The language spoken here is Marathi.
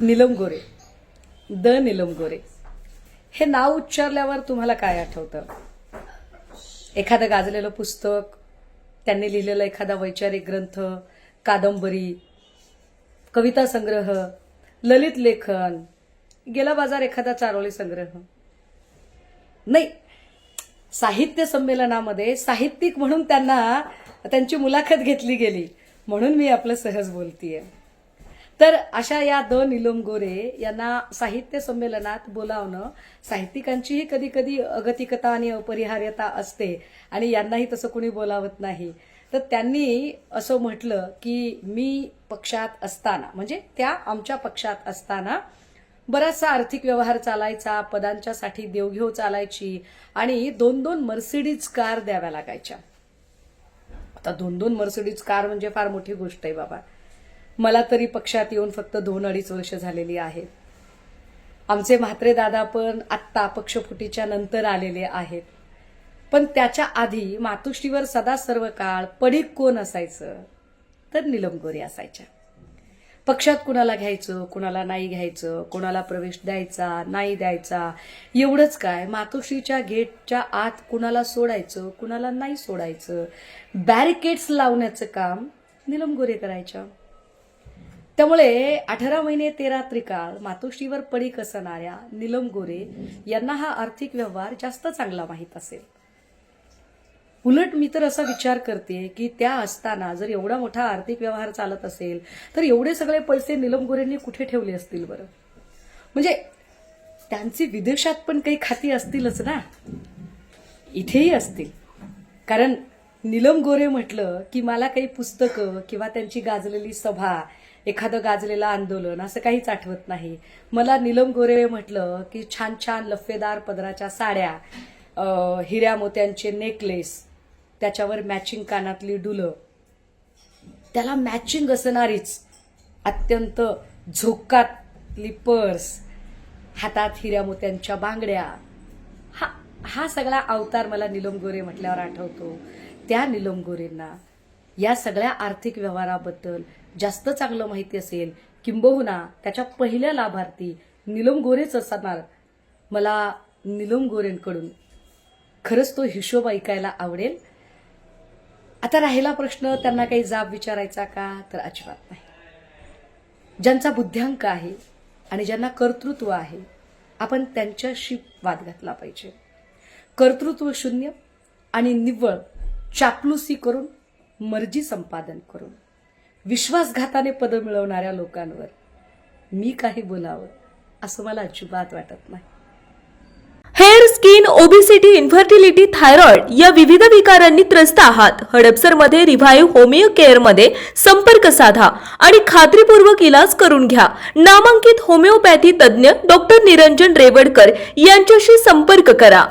नीलम गोरे. द नीलम गोरे. हे नाव उच्चारल्यावर तुम्हाला काय आठवतं? एखादं गाजलेलं पुस्तक त्यांनी लिहिलेला एखादा वैचारिक ग्रंथ कादंबरी कविता संग्रह ललित लेखन गेला बाजार एखादा चारोळी संग्रह. नाही साहित्य संमेलनामध्ये साहित्यिक म्हणून त्यांना त्यांची मुलाखत घेतली गेली. म्हणून मी आपलं सहज बोलतीये. तर अशा या द निलम गोरे यांना साहित्य संमेलनात बोलावणं साहित्यिकांचीही कधी कधी अगतिकता आणि अपरिहार्यता असते आणि यांनाही तसं कुणी बोलावत नाही. तर त्यांनी असं म्हटलं की मी पक्षात असताना म्हणजे त्या आमच्या पक्षात असताना बराचसा आर्थिक व्यवहार चालायचा पदांच्यासाठी देवघेव चालायची आणि दोन दोन मर्सिडीज कार द्याव्या लागायच्या. आता दोन दोन मर्सिडीज कार म्हणजे फार मोठी गोष्ट आहे बाबा. मला तरी पक्षात येऊन फक्त दोन अडीच वर्ष झालेली आहेत. आमचे म्हात्रे दादा पण आत्ता पक्षफुटीच्या नंतर आलेले आहेत. पण त्याच्या आधी मातुश्रीवर सदा सर्व काळ पडीक कोण असायचं? तर निलमगोरी असायच्या. पक्षात कुणाला घ्यायचं कुणाला नाही घ्यायचं कोणाला प्रवेश द्यायचा नाही द्यायचा एवढंच काय मातोश्रीच्या गेटच्या आत कुणाला सोडायचं कुणाला नाही सोडायचं. बॅरिकेड्स लावण्याचं काम निलम गोरे करायच्या. त्यामुळे अठरा महिने तेरा त्रिकाळ मातोश्रीवर पडी कसणाऱ्या निलम गोरे यांना हा आर्थिक व्यवहार जास्त चांगला माहीत असेल. उलट मी तर असा विचार करते की त्या असताना जर एवढा मोठा आर्थिक व्यवहार चालत असेल तर एवढे सगळे पैसे निलम गोरेंनी कुठे ठेवले असतील बरं? म्हणजे त्यांची विदेशात पण काही खाती असतीलच ना? इथेही असतील. कारण निलम गोरे म्हटलं की मला काही पुस्तकं किंवा त्यांची गाजलेली सभा एखादं गाजलेलं आंदोलन असं काहीच आठवत नाही. मला निलम गोरे म्हटलं की छान छान लफेदार पदराच्या साड्या हिऱ्या मोत्यांचे नेकलेस त्याच्यावर मॅचिंग कानातली डुलं. त्याला मॅचिंग असणारीच अत्यंत झोकातली पर्स हातात हिऱ्या मोत्यांच्या बांगड्या. हा हा सगळा अवतार मला निलम गोरे म्हटल्यावर आठवतो. त्या निलम गोरेंना या सगळ्या आर्थिक व्यवहाराबद्दल जास्त चांगलं माहिती असेल किंबहुना त्याच्या पहिल्या लाभार्थी निलम गोरेच असणार. मला निलम गोरेंकडून खरंच तो हिशोब ऐकायला आवडेल. आता राहिला प्रश्न त्यांना काही जाब विचारायचा का? तर अजिबात नाही. ज्यांचा बुद्ध्यांक आहे आणि ज्यांना कर्तृत्व आहे आपण त्यांच्याशी वाद घातला पाहिजे. कर्तृत्व शून्य आणि निव्वळ चापलुसी करून मर्जी संपादन करून. विश्वासघाताने पदं मिळवणाऱ्या लोकांवर मी काही बोलावं असं मला अजिबात वाटत नाही. Hair skin obesity infertility thyroid या विविध विकारांनी त्रस्त आहात. हडपसरमध्ये रिव्हाइव्ह होमिओ केअरमध्ये संपर्क साधा आणि खात्रीपूर्वक इलाज करून घ्या. नामांकित होमिओपॅथी तज्ज्ञ डॉक्टर निरंजन रेवडकर यांच्याशी संपर्क करा.